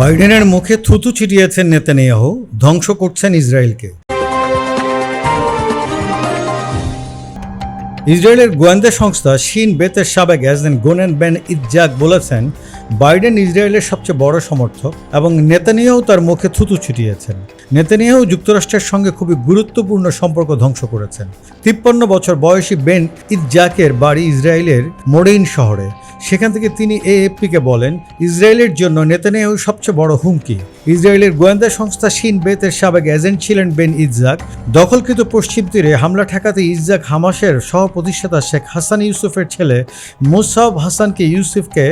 বাইডেনের মুখে থুতু ছিটিয়েছেন নেতানিয়াহু, ধ্বংস করছেন ইসরায়েলকে। ইসরায়েলের গোয়েন্দা সংস্থা শিন বেতের সাবেক এজেন্ট গোনেন বেন ইজ্জাক বলেছেন, বাইডেন ইসরায়েলের সবচেয়ে বড় সমর্থক এবং নেতানিয়াহু তার মুখে থুতু ছিটিয়েছেন। নেতানিয়াহু যুক্তরাষ্ট্রের সঙ্গে খুবই গুরুত্বপূর্ণ সম্পর্ক ধ্বংস করেছেন। তিপ্পান্ন বছর বয়সী বেন ইজ্জাকের বাড়ি ইসরায়েলের মোডেইন শহরে। সেখান থেকে তিনি এএফপিকে বলেন, ইসরায়েলের জন্য নেতানিয়াহু সবচেয়ে বড় হুমকি। ইসরায়েলের গোয়েন্দা সংস্থা শিন বেতের সাবেক এজেন্ট ছিলেন বেন ইজ্জাক দখলকৃত পশ্চিম তীরে হামলা ঠেকাতে ইজ্জাক হামাসের সহ প্রতিষ্ঠাতা শেখ হাসান ইউসুফের ছেলে মুসাব হাসানকে ইউসুফকে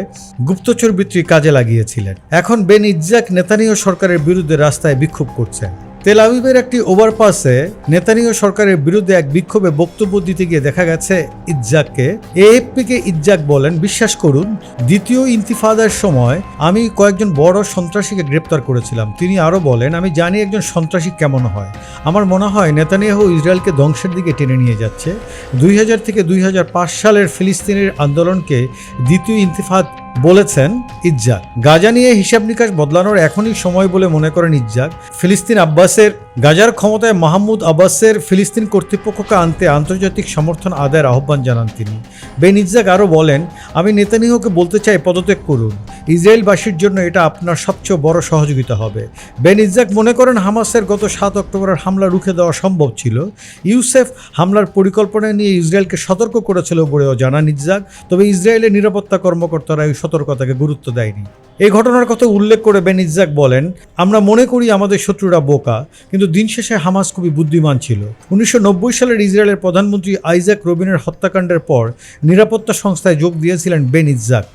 গুপ্তচর বৃত্তি কাজে লাগিয়েছিলেন। এখন বেন ইজ্জাক নেতানিয়াহু সরকারের বিরুদ্ধে রাস্তায় বিক্ষোভ করছেন। তেল আবিবের একটি ওভারপাসে নেতানিয়াহু সরকারের বিরুদ্ধে এক বিক্ষোভে বক্তব্য দিতে গিয়ে দেখা গেছে ইজ্জাককে। এএফপিকে ইজ্জাক বলেন, বিশ্বাস করুন, দ্বিতীয় ইন্তিফাদার সময় আমি কয়েকজন বড় সন্ত্রাসীকে গ্রেপ্তার করেছিলাম। তিনি আরও বলেন, আমি জানি একজন সন্ত্রাসী কেমন হয়। আমার মনে হয় নেতানিয়াহু ইসরায়েলকে ধ্বংসের দিকে টেনে নিয়ে যাচ্ছে। দুই হাজার থেকে দুই হাজার পাঁচ সালের ফিলিস্তিনের আন্দোলনকে দ্বিতীয় ইন্তিফাদ বলেছেন ইজ্জাক গাজা নিয়ে হিসাব নিকাশ বদলানোর এখনই সময় বলে মনে করেন ইজ্জাক ফিলিস্তিন আব্বাসের, গাজার ক্ষমতায় মাহমুদ আব্বাসের ফিলিস্তিন কর্তৃপক্ষকে আনতে আন্তর্জাতিক সমর্থন আদায়ের আহ্বান জানান তিনি। বেন ইজ্জাক আরও বলেন, আমি নেতানিহকে বলতে চাই, পদত্যাগ করুন। ইসরায়েলবাসীর জন্য এটা আপনার সবচেয়ে বড় সহযোগিতা হবে। বেন ইজ্জাক মনে করেন হামাসের গত সাত অক্টোবরের হামলা রুখে দেওয়া সম্ভব ছিল। ইউসেফ হামলার পরিকল্পনা নিয়ে ইসরায়েলকে সতর্ক করেছিল বলেও জানান ইজ্জাক, তবে ইসরায়েলের নিরাপত্তা কর্মকর্তারা এই সতর্কতাকে গুরুত্ব দেয়নি। এই ঘটনার কথা উল্লেখ করে বেন ইজ্জাক বলেন, আমরা মনে করি আমাদের শত্রুরা বোকা, কিন্তু দিন শেষে হামাস খুবই বুদ্ধিমান ছিল। উনিশশো নব্বই সালের ইসরায়েলের প্রধানমন্ত্রী আইজাক রবিনের হত্যাকাণ্ডের পর নিরাপত্তা সংস্থায় যোগ দিয়েছিলেন বেন ইজ্জাক।